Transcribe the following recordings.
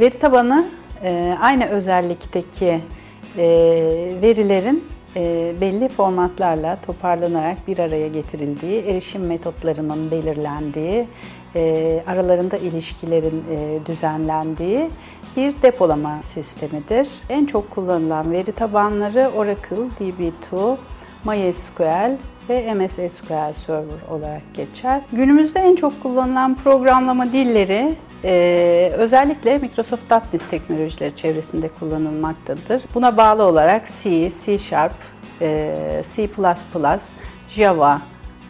Veri tabanı e, aynı özellikteki e, verilerin e, belli formatlarla toparlanarak bir araya getirildiği, erişim metotlarının belirlendiği, aralarında ilişkilerin düzenlendiği bir depolama sistemidir. En çok kullanılan veri tabanları Oracle, DB2, MySQL ve MS SQL Server olarak geçer. Günümüzde en çok kullanılan programlama dilleri ee, özellikle Microsoft .NET teknolojileri çevresinde kullanılmaktadır. Buna bağlı olarak C, C Sharp, e, C++, Java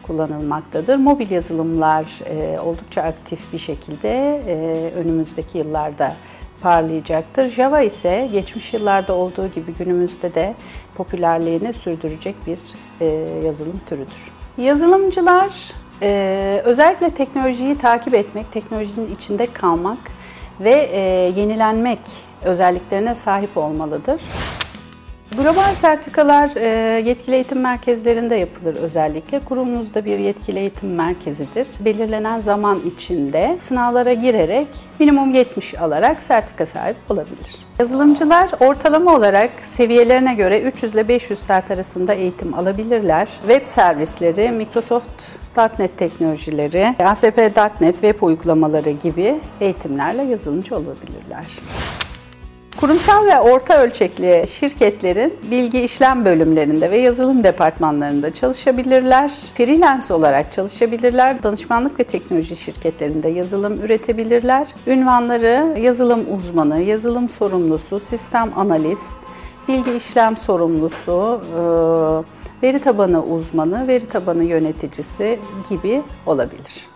kullanılmaktadır. Mobil yazılımlar e, oldukça aktif bir şekilde e, önümüzdeki yıllarda parlayacaktır. Java ise geçmiş yıllarda olduğu gibi günümüzde de popülerliğini sürdürecek bir yazılım türüdür. Yazılımcılar ee, özellikle teknolojiyi takip etmek, teknolojinin içinde kalmak ve e, yenilenmek özelliklerine sahip olmalıdır. Global sertifikalar e, yetkili eğitim merkezlerinde yapılır özellikle. Kurumumuzda bir yetkili eğitim merkezidir. Belirlenen zaman içinde sınavlara girerek minimum 70 alarak sertifika sahibi olabilir. Yazılımcılar ortalama olarak seviyelerine göre 300 ile 500 saat arasında eğitim alabilirler. Web servisleri, Microsoft .NET teknolojileri, ASP.NET web uygulamaları gibi eğitimlerle yazılımcı olabilirler. Kurumsal ve orta ölçekli şirketlerin bilgi işlem bölümlerinde ve yazılım departmanlarında çalışabilirler. Freelance olarak çalışabilirler. Danışmanlık ve teknoloji şirketlerinde yazılım üretebilirler. Ünvanları yazılım uzmanı, yazılım sorumlusu, sistem analist, bilgi işlem sorumlusu, veri tabanı uzmanı, veri tabanı yöneticisi gibi olabilir.